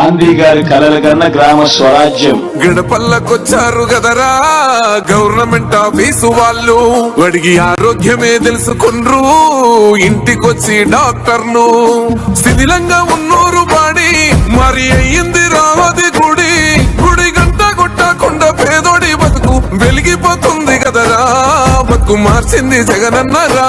గాంధీ గారి కలల కన్నా గ్రామ స్వరాజ్యం. గిడపల్లకొచ్చారు కదరా గవర్నమెంట్ ఆఫీసు వాళ్ళు. అడిగి ఆరోగ్యమే తెలుసుకుండ్రు ఇంటికొచ్చి డాక్టర్ను. శిథిలంగా ఉన్నోరు బాడి మరి అయ్యింది రావది గుడి. గుడి గంట కొట్టకుండా పేదోడి బతుకు వెలిగిపోతుంది కదరా బతుకు మార్చింది జగనన్నరా.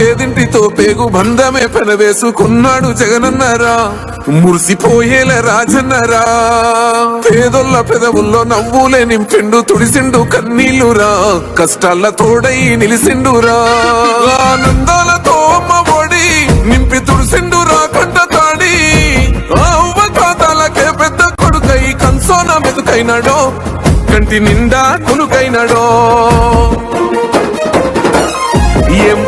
పేదింటితో పేగు బంధమే పెనవేసుకున్నాడు జగనన్నరా. మురిసిపోయేల రాజన్నరా. పేదొల్ల పెదవుల్లో నవ్వులే నింపిండు తుడిసిండు కన్నీళ్ళురా కష్టాల తోడై నిలిసిండురా. ఆనందాలతో అమ్మ ఒడి నింపి తుడిసిండురా కంట తాడి. ఆ అవ్వ ఖాతాలకే పెద్ద కొడుకై కన్సోన మెతుకైనాడో. కంటి నిండా కొనుకైనాడో. ఏం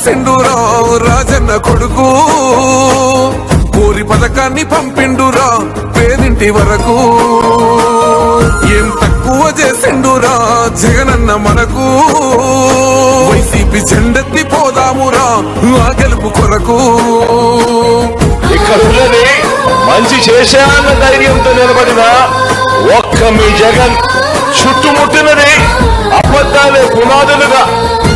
తక్కువ చేసిండురా రాజన్న కొడుకు. ఊరి పథకాన్ని పంపిండురా పేదింటి వరకు. ఏం తక్కువ చేసిండురా జగనన్న మనకు. వైసీపీ చెండెత్తి పోదామురా ఆ గెలుపు కొరకు. ఇక్కడ మంచి చేశాన్న ధైర్యంతో నిలబడిన ఒక్క మీ జగన్ చుట్టుముట్టినది అబద్ధాలే పునాదులుగా.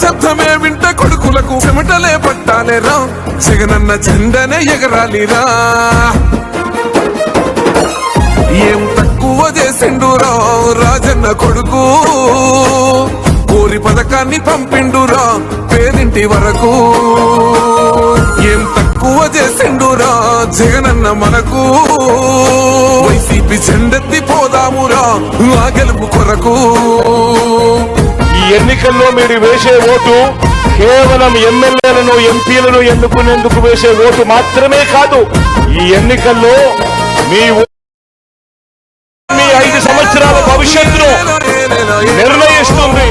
శబ్దమే వింట కొడుకులకు చెమటలే పట్టాలేరా జగనన్న జెండనే ఎగరాలిరా. ఏం తక్కువ చేసిండు రాజన్న కొడుకు. కోరి పథకాన్ని పంపిండురా పేదింటి వరకు. ఏం తక్కువ చేసిండురా జగనన్న మనకు. వైసీపీ జెండెత్తి పోదామురా ఆ గెలుపు కొరకు. ఎన్నికల్లో మీరు వేసే ఓటు కేవలం ఎమ్మెల్యేలను ఎంపీలను ఎన్నుకునేందుకు వేసే ఓటు మాత్రమే కాదు ఈ ఎన్నికల్లో మీ మీ ఐదు సంవత్సరాల భవిష్యత్తును నిర్ణయిస్తుంది.